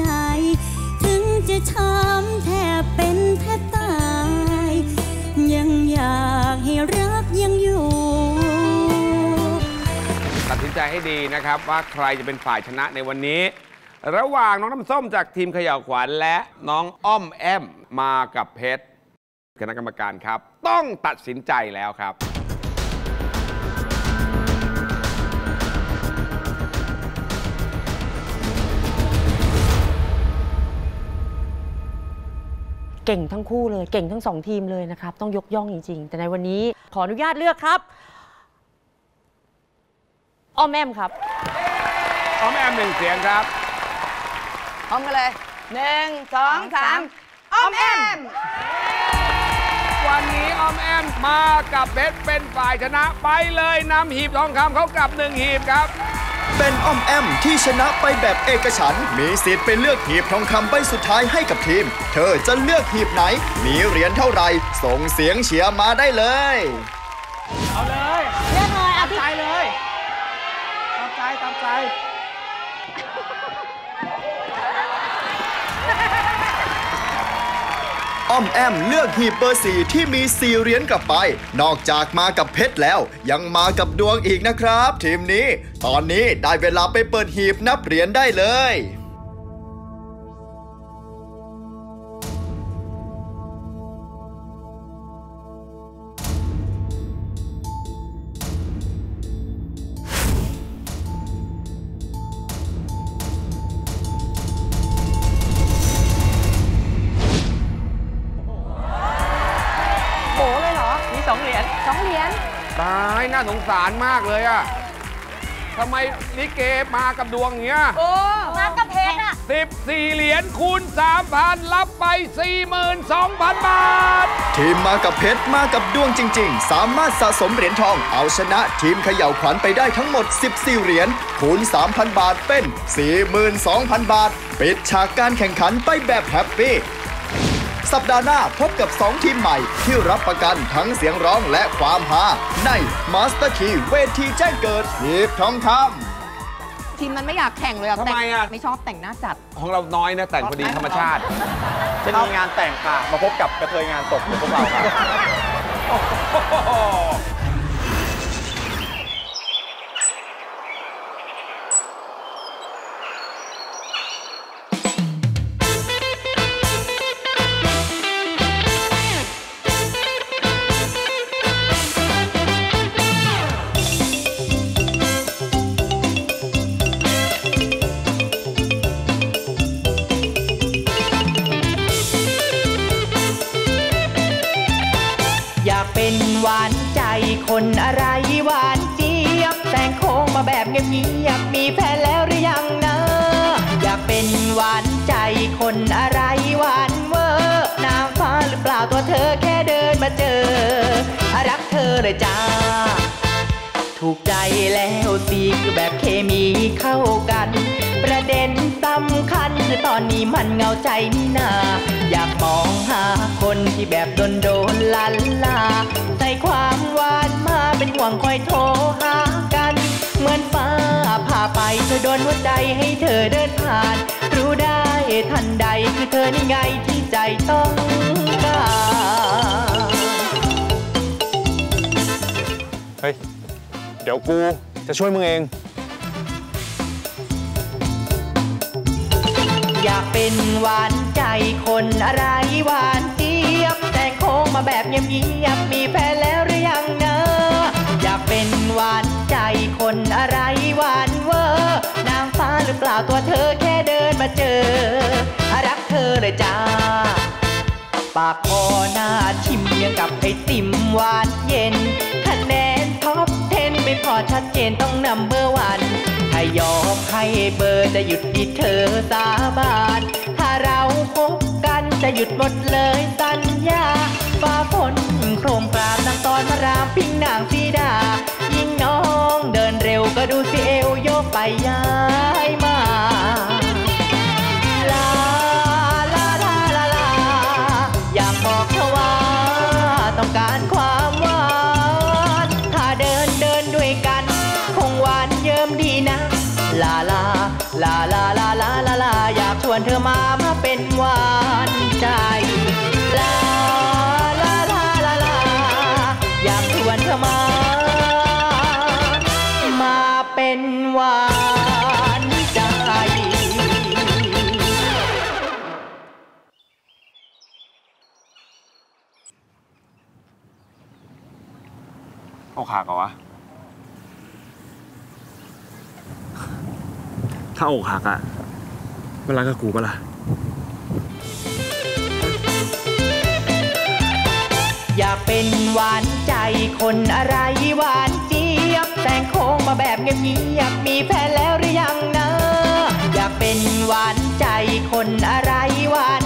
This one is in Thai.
จ ถึงจะช้ำแทบเป็นแทบตาย ยังอยากให้รักยังอยู่ ตัดสินใจให้ดีนะครับว่าใครจะเป็นฝ่ายชนะในวันนี้ ระหว่างน้องน้ำส้มจากทีมขย่าวขวัญและน้องอ้อมแอมมากับเพชรคณะกรรมการครับ ต้องตัดสินใจแล้วครับ เก่งทั้งคู่เลยเก่งทั้งสองทีมเลยนะครับต้องยกย่องจริง ๆ แต่ในวันนี้ขออนุญาตเลือกครับอ้อมแอมครับอ้อมแอมหนึ่งเสียงครับพร้อมกันเลยหนึ่งสองสามอ้อมแอมวันนี้อ้อมแอมมากับเพชรเป็นฝ่ายชนะไปเลยนำหีบทองคำเขากลับหนึ่งหีบครับ เป็นอ้อมแอมที่ชนะไปแบบเอกฉันท์มีสิทธิ์เป็นเลือกหีบทองคำใบสุดท้ายให้กับทีม เธอจะเลือกหีบไหน มีเหรียญเท่าไหร่ ส่งเสียงเชียร์มาได้เลย เอาเลยเลือกเลยอะตามพี่ ใจเลย ตามใจตามใจ อ้อมแอมเลือกหีบเบอร์สีที่มีสี่เหรียญกลับไป นอกจากมากับเพชรแล้ว ยังมากับดวงอีกนะครับ ทีมนี้ ตอนนี้ได้เวลาไปเปิดหีบนับเหรียญได้เลย ตายน่าสงสารมากเลยอะทำไมลิเกมากับดวงอย่างเงี้ยโอ้มากับเพชรอะ14เหรียญคูณ3,000รับไป42,000บาท ทีมมากับเพชรมากับดวงจริง ๆ สามารถสะสมเหรียญทอง เอาชนะทีมเขย่าวขวัญไปได้ทั้งหมด 14 เหรียญคูณ 3,000 บาทเป็น 42,000 บาท ปิดฉากการแข่งขันไปแบบแฮปปี้ สัปดาห์หน้าพบกับ 2 ทีมใหม่ ที่รับประกันทั้งเสียงร้องและความฮาใน Master Key เวทีแจ้งเกิดหีบทองคำทีมนั้นไม่อยากแข่งเลยอะทำไมอะ แต่งไม่ชอบแต่งหน้าจัด ของเราน้อยนะ แต่งพอดีธรรมชาติ จะมีงานแต่งค่ะ มาพบกับกระเทยงานศพของพวกเราค่ะอ เป็นหวานใจคนอะไรหวานเจี๊ยบแต่งโค้งมาแบบเงียบๆมีแฟนแล้วหรือยังนะ อยากเป็นหวานใจคนอะไรหวานเวอร์นางฟ้าหรือเปล่าตัวเธอแค่เดินมาเจอ รักเธอเลยจ้าถูกใจแล้วสิคือแบบเคมีเข้ากัน ประเด็น คัญคือตอนนี้มันเหงาใจนี่นา อยากมองหาคนที่แบบโดนโดนลันลา ใส่ความหวานมาเป็นห่วงคอยโทรหากัน เหมือนฟ้าผ่าไปเธอโดนหัวใจให้เธอเดินผ่าน รู้ได้ทันใดคือเธอนี่ไงที่ใจต้องการเฮ้ย เดี๋ยวกูจะช่วยมึงเอง อยากเป็นหวานใจคนอะไรหวานเจี๊ยบ แต่งโค้งมาแบบเงียบๆมีแฟนแล้วหรือยังเนอะอยากเป็นหวานใจคนอะไรหวานเวอร์นางฟ้าหรือเปล่าตัวเธอแค่เดินมาเจอ รักเธอเลยจ้าปากคอหน้าชิมยังกับไอติมหวานเย็นคะแนนท็อปเทนไม่พอชัดเจนต้องนำเบอร์วันถ้ายอ ให้เบอร์จะหยุดที่เธอสาบานถ้าเราพบกันจะหยุดหมดเลยสัญญาฟ้าฝนโครมกราบนางตอนมารามพิงนางสีดา อกหักเหรอวะ ถ้าอกหักอะมันรักกับกูปะล่ะ อยากเป็นหวานใจคนอะไรหวานเจี๊ยบแต่งโค้งมาแบบเงียบๆมีแฟนแล้วหรือยังนะ อยากเป็นหวานใจคนอะไรหวาน